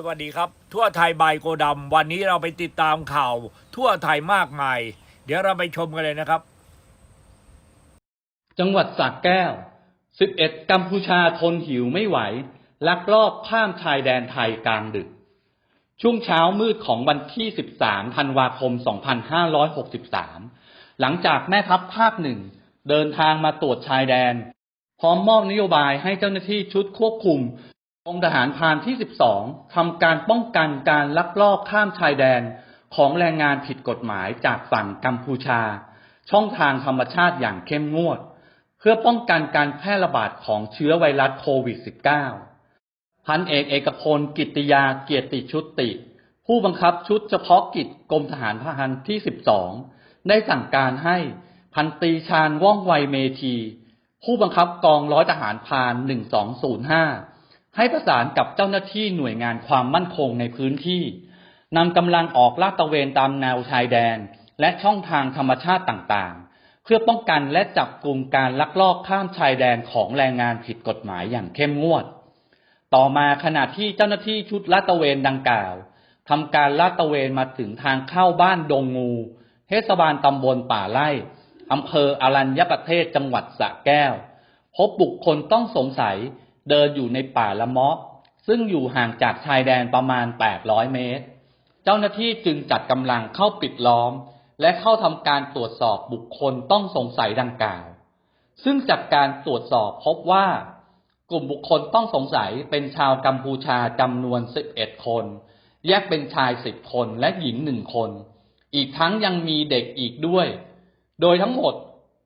สวัสดีครับ ทั่วไทยบายโกดำวันนี้เราไปติดตามข่าว ทั่วไทยมากมาย เดี๋ยวเราไปชมกันเลยนะครับ จังหวัดสระแก้ว 11 กัมพูชาทนหิวไม่ไหว ลักลอบข้ามชายแดนไทยกลางดึก ช่วงเช้ามืดของวันที่ 13 ธันวาคม 2563 หลังจากแม่ทัพภาคหนึ่งเดินทางมาตรวจชายแดน พร้อมมอบนโยบายให้เจ้าหน้าที่ชุดควบคุม องทหารพานที่ 12ทำการป้องกันการลักลอบข้ามชายแดนของแรงงานผิดกฎหมายจากฝั่งกัมพูชา ช่องทางธรรมชาติอย่างเข้มงวด เพื่อป้องกันการแพร่ระบาดของเชื้อไวรัสโควิด -19 พันเอกเอกพลกิติยาเกียรติชุติ ผู้บังคับชุดเฉพาะกิจกรมทหารพรานที่ 12 ได้สั่งการให้พันตรีชาญว่องไวเมธี ผู้บังคับกองร้อยทหารพาน 1205 ให้ประสานกับเจ้าหน้าที่หน่วยงานความมั่นคงในพื้นที่นำกำลังออกลาดตระเวนตามแนวชายแดน และช่องทางธรรมชาติต่างๆ เพื่อป้องกันและจับกลุ่มการลักลอบข้ามชายแดนของแรงงานผิดกฎหมายอย่างเข้มงวด ต่อมาขณะที่เจ้าหน้าที่ชุดลาดตระเวนดังกล่าวทำการลาดตระเวนมาถึงทางเข้าบ้านดงงู เทศบาลตำบลป่าไร่อำเภออรัญญประเทศจังหวัดสระแก้ว พบบุคคลต้องสงสัย เดินอยู่ในป่าละมะซึ่งอยู่ห่างจากชายแดนประมาณ 800 เมตร เจ้าหน้าที่จึงจัดกำลังเข้าปิดล้อม และเข้าทำการตรวจสอบบุคคลต้องสงสัยดังกล่าว ซึ่งจากการตรวจสอบพบว่ากลุ่มบุคคลต้องสงสัยเป็นชาวกัมพูชาจำนวน 11 คน แยกเป็นชาย 10 คนและหญิง 1 คน อีกทั้งยังมีเด็กอีกด้วย โดยทั้งหมด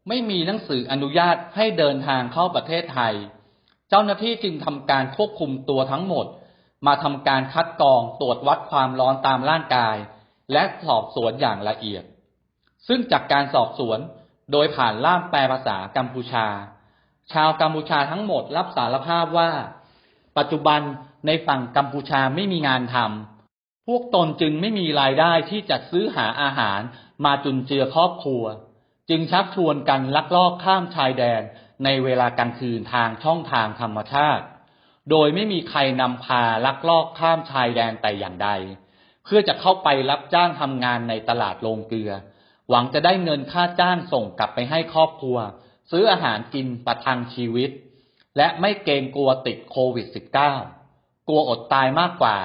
ไม่มีหนังสืออนุญาตให้เดินทางเข้าประเทศไทย เจ้าหน้าที่จึงทำการควบคุมตัวทั้งหมด มาทำการคัดกรองตรวจวัดความร้อนตามร่างกาย และสอบสวนอย่างละเอียด ซึ่งจากการสอบสวนโดยผ่านล่ามแปลภาษากัมพูชา ชาวกัมพูชาทั้งหมดรับสารภาพว่า ปัจจุบันในฝั่งกัมพูชาไม่มีงานทำพวกตนจึงไม่มีรายได้ที่จะซื้อหาอาหารมาจุนเจือครอบครัว จึงชักชวนกันลักลอบข้ามชายแดน ในเวลากลางคืนทางช่องทางธรรมชาติ โดยไม่มีใครนำพาลักลอบข้ามชายแดนแต่อย่างใด เพื่อจะเข้าไปรับจ้างทำงานในตลาดโรงเกลือ หวังจะได้เงินค่าจ้างส่งกลับไปให้ครอบครัว ซื้ออาหารกินประทังชีวิต และไม่เกรงกลัวติดโควิด -19 กลัวอดตายมากกว่า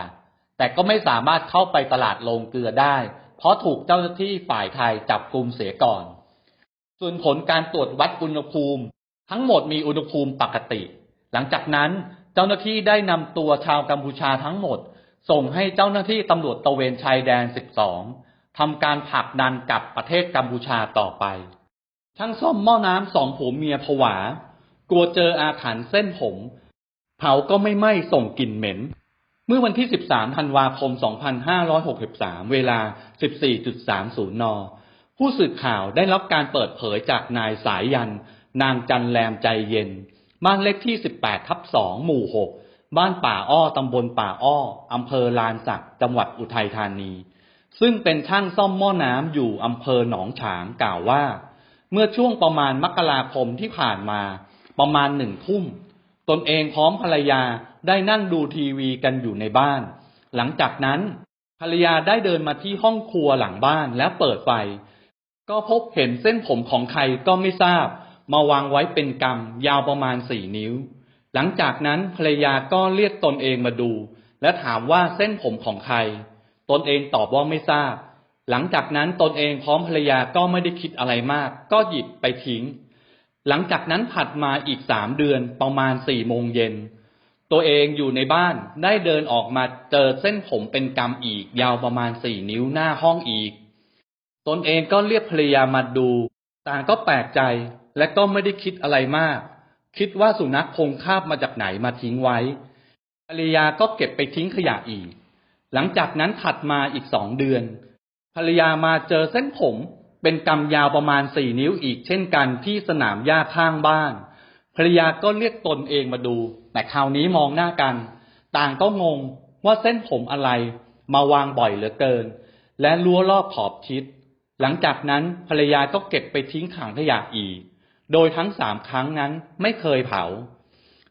แต่ก็ไม่สามารถเข้าไปตลาดโรงเกลือได้ เพราะถูกเจ้าหน้าที่ฝ่ายไทยจับกลุ่มเสียก่อน ส่วนผลการตรวจวัดอุณหภูมิ ทั้งหมดมีอุณหภูมิปกติ หลังจากนั้นเจ้าหน้าที่ได้นำตัวชาวกัมพูชาทั้งหมด ส่งให้เจ้าหน้าที่ตำรวจตะเวนชายแดน 12ทำการผลักดันกลับประเทศกัมพูชาต่อไปช่างซ่อมหม้อน้ำสองผัวเมียผวา กลัวเจออาถรรพ์เส้นผม เผาก็ไม่ไหม้ส่งกลิ่นเหม็น เมื่อวันที่ 13 ธันวาคม 2563 เวลา 14.30 นผู้สื่อข่าวได้รับการเปิดเผยจากนายสายยัน นางจันแรมใจเย็น บ้านเลขที่ 18 ทับ 2 หมู่ 6 บ้านป่าอ้อ ตำบลป่าอ้อ อำเภอลานสัก จังหวัดอุทัยธานี ซึ่งเป็นช่างซ่อมหม้อน้ำอยู่อำเภอหนองฉางกล่าวว่า เมื่อช่วงประมาณมกราคมที่ผ่านมา ประมาณหนึ่งทุ่ม ตนเองพร้อมภรรยาได้นั่งดูทีวีกันอยู่ในบ้าน หลังจากนั้นภรรยาได้เดินมาที่ห้องครัวหลังบ้านแล้วเปิดไฟ ก็พบเห็นเส้นผมของใครก็ไม่ทราบ มาวางไว้เป็นกำยาวประมาณสี่นิ้ว หลังจากนั้นภรรยาก็เรียกตนเองมาดู และถามว่าเส้นผมของใคร ตนเองตอบว่าไม่ทราบ หลังจากนั้นตนเองพร้อมภรรยาก็ไม่ได้คิดอะไรมาก ก็หยิบไปทิ้ง หลังจากนั้นผัดมาอีกสามเดือนประมาณสี่โมงเย็นตัวเองอยู่ในบ้านได้เดินออกมาเจอเส้นผมเป็นกำอีก ยาวประมาณสี่นิ้วหน้าห้องอีก ตนเองก็เรียกภรรยามาดู ต่างก็แปลกใจและก็ไม่ได้คิดอะไรมาก คิดว่าสุนัขคงคาบมาจากไหนมาทิ้งไว้ภรรยาก็เก็บไปทิ้งขยะอีก หลังจากนั้นถัดมาอีกสองเดือน ภรรยามาเจอเส้นผมเป็นกำยาวประมาณสี่นิ้วอีกเช่นกันที่สนามหญ้าข้างบ้าน ภรรยาก็เรียกตนเองมาดู แต่คราวนี้มองหน้ากัน ต่างก็งงว่าเส้นผมอะไรมาวางบ่อยเหลือเกิน และรั้วรอบขอบชิด หลังจากนั้นภรรยาก็เก็บไปทิ้งถังขยะอีก โดยทั้งสามครั้งนั้นไม่เคยเผา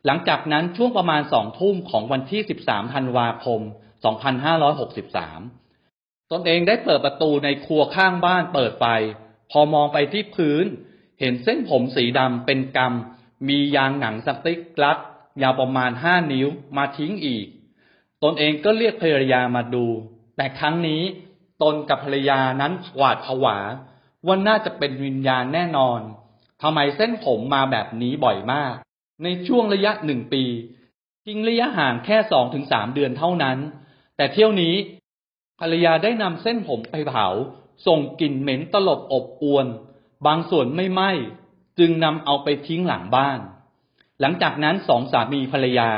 หลังจากนั้นช่วงประมาณสองทุ่มของวันที่ 13 ธันวาคม 2563 ตนเองได้เปิดประตูในครัวข้างบ้านเปิดไฟ พอมองไปที่พื้น เห็นเส้นผมสีดำเป็นกำมียางหนังสติ๊กรัดยาวประมาณ5นิ้วมาทิ้งอีก ตนเองก็เรียกภรรยามาดู แต่ครั้งนี้ ตนกับภรรยานั้นหวาดผวาว่าน่าจะเป็นวิญญาณแน่นอนทำไมเส้นผมมาแบบนี้บ่อยมาก ในช่วงระยะหนึ่งปีทิ้งระยะห่างแค่สองถึงสามเดือนเท่านั้น แต่เที่ยวนี้ภรรยาได้นำเส้นผมไปเผา ส่งกลิ่นเหม็นตลบอบอวน บางส่วนไม่ไหม้จึงนำเอาไปทิ้งหลังบ้าน หลังจากนั้นสองสามีภรรยา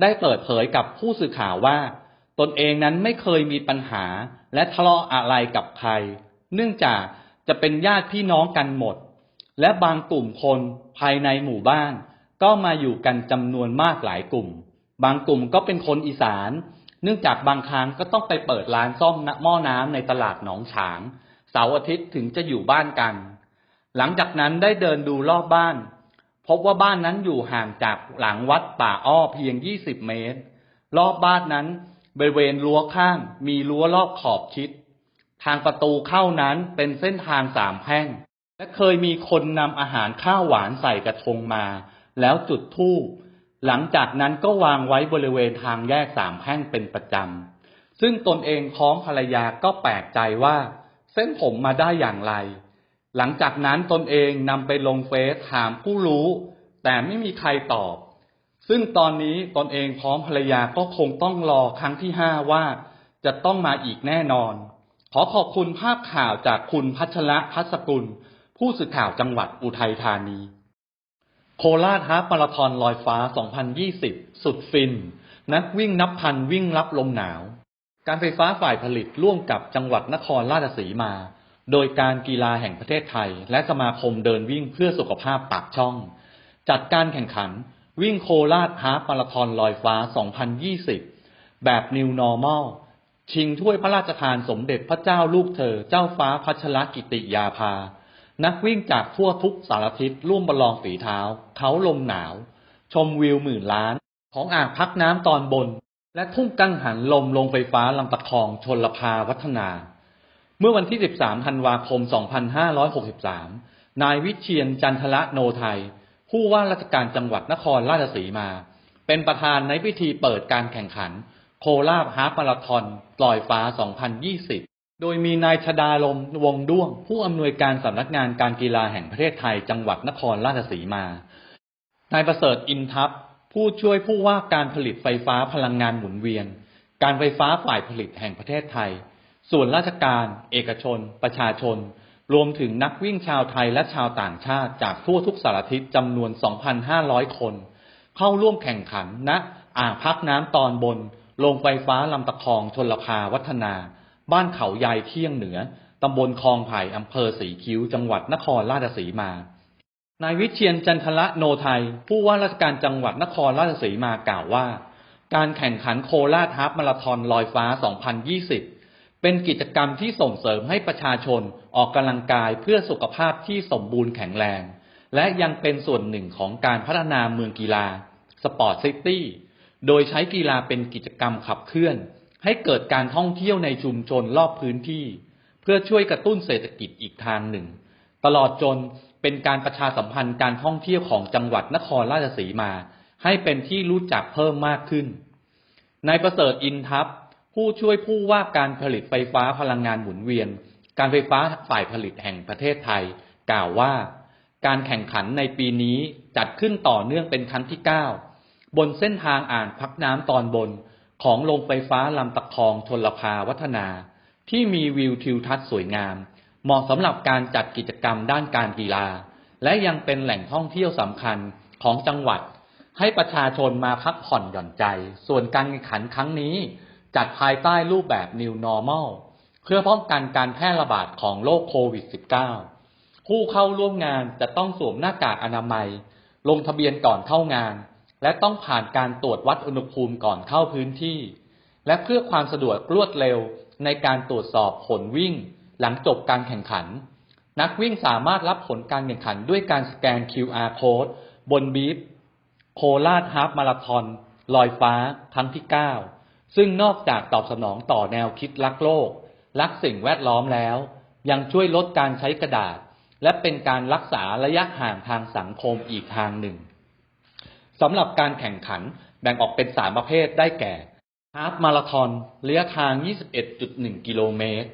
ได้เปิดเผยกับผู้สื่อข่าวว่า ตนเองนั้นไม่เคยมีปัญหาและทะเลาะอะไรกับใคร เนื่องจากจะเป็นญาติพี่น้องกันหมด และบางกลุ่มคนภายในหมู่บ้าน ก็มาอยู่กันจำนวนมากหลายกลุ่ม บางกลุ่มก็เป็นคนอีสาน เนื่องจากบางครั้งก็ต้องไปเปิดร้านซ่อมหม้อน้ำในตลาดหนองฉาง เสาร์อาทิตย์ถึงจะอยู่บ้านกัน หลังจากนั้นได้เดินดูรอบบ้าน พบว่าบ้านนั้นอยู่ห่างจากหลังวัดป่าอ้อเพียง 20 เมตร รอบบ้านนั้น บริเวณรั้วข้างมีรั้วรอบขอบชิด ทางประตูเข้านั้นเป็นเส้นทางสามแพ่ง และเคยมีคนนำอาหารข้าวหวานใส่กระทงมา แล้วจุดธูปหลังจากนั้นก็วางไว้บริเวณทางแยกสามแพ่งเป็นประจำ ซึ่งตนเองพร้อมภรรยาก็แปลกใจว่า เส้นผมมาได้อย่างไร หลังจากนั้นตนเองนำไปลงเฟซถามผู้รู้ แต่ไม่มีใครตอบ ซึ่งตอนนี้ตนเองพร้อมภรรยาก็คงต้องรอครั้งที่ห้าว่าจะต้องมาอีกแน่นอน ขอขอบคุณภาพข่าวจากคุณพัชระพัสกุล ผู้สื่อข่าวจังหวัดอุทัยธานี โคราชฮาล์ฟมาราธอนลอยฟ้า 2020 สุดฟิน นักวิ่งนับพันวิ่งรับลมหนาว การไฟฟ้าฝ่ายผลิตร่วมกับจังหวัดนครราชสีมา โดยการกีฬาแห่งประเทศไทย และสมาคมเดินวิ่งเพื่อสุขภาพปากช่อง จัดการแข่งขัน วิ่งโคราชฮาล์ฟมาราธอนลอยฟ้า 2020 แบบ New Normal ชิงถ้วยพระราชทานสมเด็จพระเจ้าลูกเธอ เจ้าฟ้าพัชรกิติยาภา นักวิ่งจากทั่วทุกสารทิศร่วมประลองฝีเท้า เขาลมหนาว ชมวิวหมื่นล้าน ของอ่างพักน้ำตอนบน และทุ่งกังหันลมลงไฟฟ้าลำตะคองชนลภาวัฒนา เมื่อวันที่ 13 ธันวาคม 2563 นายวิเชียนจันทละโนไทย ผู้ว่าราชการจังหวัดนครราชสีมา เป็นประธานในพิธีเปิดการแข่งขัน โคราชฮาล์ฟมาราธอนลอยฟ้า 2020 โดยมีนายชดาลมวงด้วง ผู้อำนวยการสำนักงานการกีฬาแห่งประเทศไทยจังหวัดนครราชสีมา นายประเสริฐอินทัพผู้ช่วยผู้ว่าการผลิตไฟฟ้าพลังงานหมุนเวียน การไฟฟ้าฝ่ายผลิตแห่งประเทศไทย ส่วนราชการ เอกชน ประชาชน รวมถึงนักวิ่งชาวไทยและชาวต่างชาติจากทั่วทุกสารทิศจำนวน 2,500 คน เข้าร่วมแข่งขันณอ่างพักน้ำตอนบน โรงไฟฟ้าลำตะคองชนลภาวัฒนา บ้านเขายายเที่ยงเหนือตำบลคลองไผ่อำเภอสีคิ้ว จังหวัดนครราชสีมานายวิเชียนจันทละโนไทย ผู้ว่าราชการจังหวัดนครราชสีมากล่าวว่า การแข่งขันโคราชฮาล์ฟมาราธอนลอยฟ้า 2020 เป็นกิจกรรมที่ส่งเสริมให้ประชาชนออกกำลังกายเพื่อสุขภาพที่สมบูรณ์แข็งแรง และยังเป็นส่วนหนึ่งของการพัฒนาเมืองกีฬาสปอร์ตซิตี้โดยใช้กีฬาเป็นกิจกรรมขับเคลื่อน ให้เกิดการท่องเที่ยวในชุมชนรอบพื้นที่ เพื่อช่วยกระตุ้นเศรษฐกิจอีกทางหนึ่ง ตลอดจนเป็นการประชาสัมพันธ์การท่องเที่ยวของจังหวัดนครราชสีมา ให้เป็นที่รู้จักเพิ่มมากขึ้นนายประเสริฐอินทัพ ผู้ช่วยผู้ว่าการผลิตไฟฟ้าพลังงานหมุนเวียน การไฟฟ้าฝ่ายผลิตแห่งประเทศไทย กล่าวว่า การแข่งขันในปีนี้จัดขึ้นต่อเนื่องเป็นครั้งที่ 9 บนเส้นทางอ่างพักน้ำตอนบนของโรงไฟฟ้าลำตะคองชนลภาวัฒนา ที่มีวิวทิวทัศน์สวยงาม เหมาะสำหรับการจัดกิจกรรมด้านการกีฬา และยังเป็นแหล่งท่องเที่ยวสำคัญของจังหวัด ให้ประชาชนมาพักผ่อนหย่อนใจ ส่วนการแข่งขันครั้งนี้ จัดภายใต้รูปแบบ New Normal เพื่อป้องกันการแพร่ระบาดของโรคโควิด -19 ผู้เข้าร่วมงานจะต้องสวมหน้ากากอนามัย ลงทะเบียนก่อนเข้างาน และต้องผ่านการตรวจวัดอุณหภูมิก่อนเข้าพื้นที่ และเพื่อความสะดวกรวดเร็วในการตรวจสอบผลวิ่ง หลังจบการแข่งขัน นักวิ่งสามารถรับผลการแข่งขันด้วยการสแกน QR code บนบีฟโคราชฮาล์ฟมาราธอนลอยฟ้าครั้งที่ 9 ซึ่งนอกจากตอบสนองต่อแนวคิดรักโลก รักสิ่งแวดล้อมแล้ว ยังช่วยลดการใช้กระดาษ และเป็นการรักษาระยะห่างทางสังคมอีกทางหนึ่งสำหรับการแข่งขันแบ่งออกเป็น3ประเภทได้แก่ฮาฟมาราธอนระยะทาง 21.1 กิโลเมตร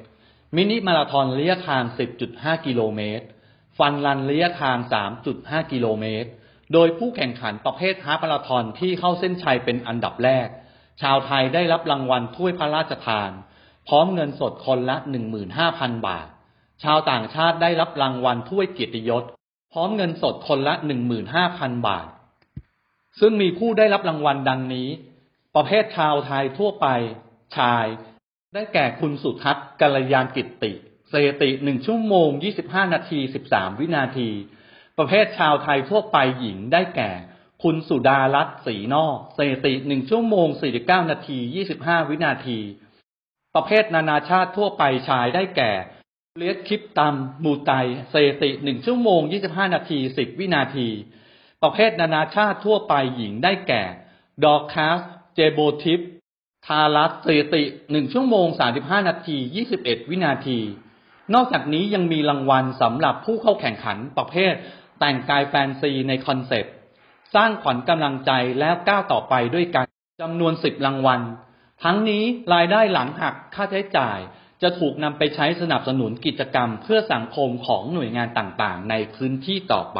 มินิมาราธอนระยะทาง 10.5 กิโลเมตร ฟันรันระยะทาง 3.5 กิโลเมตร โดยผู้แข่งขันประเภทฮาฟมาราธอนที่เข้าเส้นชัยเป็นอันดับแรก ชาวไทยได้รับรางวัลถ้วยพระราชทาน พร้อมเงินสดคนละ 15,000 บาท ชาวต่างชาติได้รับรางวัลถ้วยเกียรติยศ พร้อมเงินสดคนละ 15,000 บาท ซึ่งมีผู้ได้รับรางวัลดังนี้ ประเภทชาวไทยทั่วไป ชาย ได้แก่คุณสุทัศน์กัลยานกิตติสถิติ1ชั่วโมง 25 นาที 13 วินาที ประเภทชาวไทยทั่วไปหญิงได้แก่ คุณสุดารัตน์ศรีนอกสถิติ1ชั่วโมง49นาที25วินาที ประเภทนานาชาติทั่วไปชายได้แก่เลียสคลิปตัมมูไตสถิติ1ชั่วโมง25นาที10วินาที ประเภทนานาชาติทั่วไปหญิงได้แก่ ดอกคัสเจโบทิปทารัสสถิติ1ชั่วโมง35นาที21วินาที นอกจากนี้ยังมีรางวัลสำหรับผู้เข้าแข่งขันประเภทแต่งกายแฟนซีในคอนเซปต์ สร้างขวัญกำลังใจแล้วก้าวต่อไปด้วยกันจำนวนสิบรางวัล ทั้งนี้รายได้หลังหักค่าใช้จ่าย จะถูกนำไปใช้สนับสนุนกิจกรรมเพื่อสังคมของหน่วยงานต่างๆ ในพื้นที่ต่อไป